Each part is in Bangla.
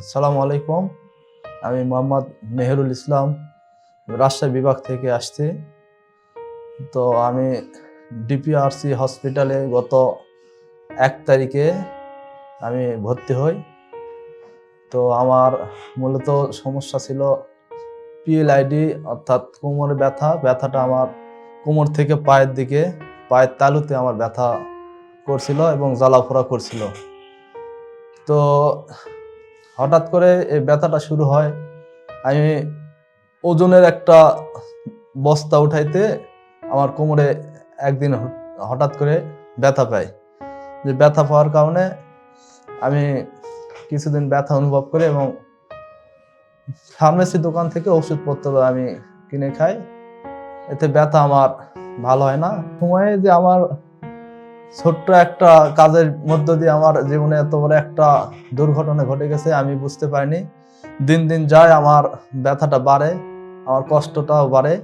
আসসালামু আলাইকুম। আমি মোহাম্মদ মেহেরুল ইসলাম, রাজশাহী বিভাগ থেকে আসছি। তো আমি ডিপিআরসি হসপিটালে গত এক তারিখে আমি ভর্তি হই। তো আমার মূলত সমস্যা ছিল পিএলআইডি, অর্থাৎ কোমরে ব্যথা। ব্যথাটা আমার কোমর থেকে পায়ের দিকে, পায়ের তালুতে আমার ব্যথা করছিল এবং জ্বালাফোড়া করছিল। তো হঠাৎ করে এই ব্যথাটা শুরু হয়। আমি ওজনের একটা বস্তা উঠাইতে আমার কোমরে একদিন হঠাৎ করে ব্যথা পাই যে ব্যথা পাওয়ার কারণে আমি কিছুদিন ব্যথা অনুভব করি এবং ফার্মেসি দোকান থেকে ওষুধপত্র আমি কিনে খাই। এতে ব্যথা আমার ভালো হয় না। সময়ে যে আমার ছোট্ট একটা কাজের মধ্য দিয়ে আমার জীবনে এত বড় একটা দুর্ঘটনা ঘটে গেছে, আমি বুঝতে পারিনি। দিন দিন যায় আমার ব্যথাটা বাড়ে, আমার কষ্টটাও বাড়ে।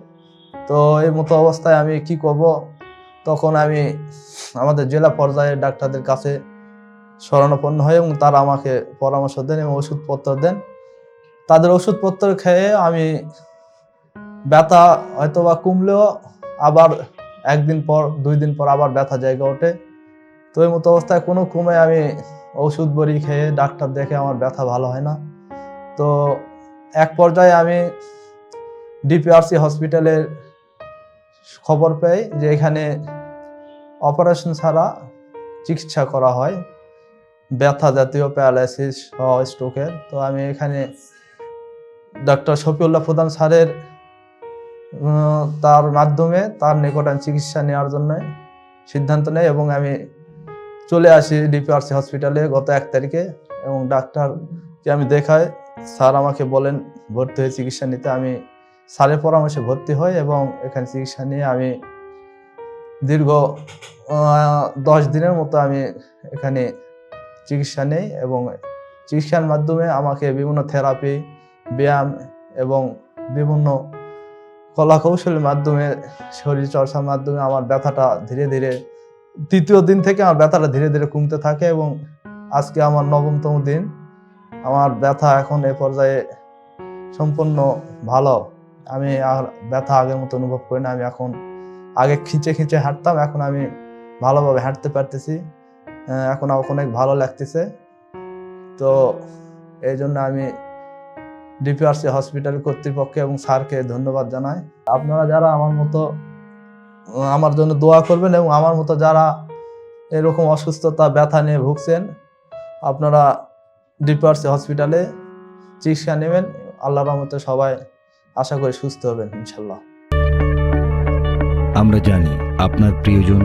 তো এই মতো অবস্থায় আমি কি করব? তখন আমি আমাদের জেলা পর্যায়ে ডাক্তারদের কাছে শরণাপন্ন হই এবং তারা আমাকে পরামর্শ দেন এবং ওষুধপত্র দেন। তাদের ওষুধপত্র খেয়ে আমি ব্যথা হয়তো বা কমলেও আবার একদিন পর, দুই দিন পর আবার ব্যথা জায়গা ওঠে। তো এই মতো অবস্থায় কোনো ক্রমে আমি ওষুধ বড়ি খেয়ে ডাক্তার দেখে আমার ব্যথা ভালো হয় না। তো এক পর্যায়ে আমি ডিপিআরসি হসপিটালের খবর পাই যে এখানে অপারেশন ছাড়া চিকিৎসা করা হয়, ব্যথা জাতীয় প্যারালাইসিস স্ট্রোকের তো আমি এখানে ডক্টর শফিউল্লাহ প্রধান স্যারের তার মাধ্যমে তার নিকট আমি চিকিৎসা নেওয়ার জন্য সিদ্ধান্ত নেই এবং আমি চলে আসি ডিপিআরসি হসপিটালে গত এক তারিখে এবং ডাক্তারকে আমি দেখাই, স্যার আমাকে বলেন, ভর্তি হয়ে চিকিৎসা নিতে। আমি স্যারের পরামর্শে ভর্তি হই এবং এখানে চিকিৎসা নিয়ে আমি দীর্ঘ দশ দিনের মতো আমি এখানে চিকিৎসা নেই এবং চিকিৎসার মাধ্যমে আমাকে বিভিন্ন থেরাপি ব্যায়াম এবং বিভিন্ন কলা কৌশলের মাধ্যমে শরীর চর্চার মাধ্যমে আমার ব্যথাটা ধীরে ধীরে তৃতীয় দিন থেকে আমার ব্যথাটা ধীরে ধীরে কমতে থাকে এবং আজকে আমার নবমতম দিন। আমার ব্যথা এখন এ পর্যায়ে সম্পূর্ণ ভালো। আমি আর ব্যথা আগের মতো অনুভব করি না। আমি এখন আগে খিঁচে খিঁচে হাঁটতাম, এখন আমি ভালোভাবে হাঁটতে পারতেছি। এখন অনেক ভালো লাগতেছে। তো এই জন্য আমি ডিপিআরসি হসপিটাল কর্তৃপক্ষ এবং স্যারকে ধন্যবাদ জানাই। আপনারা যারা আমার মতো আমার জন্য দোয়া করবেন এবং আমার মতো যারা এরকম অসুস্থতা, ব্যথা নিয়ে ভুগছেন, আপনারা ডিপিআরসি হসপিটালে চিকিৎসা নেবেন। আল্লাহ রহমতে সবাই আশা করি সুস্থ হবেন ইনশাল্লাহ আমরা জানি আপনার প্রিয়জন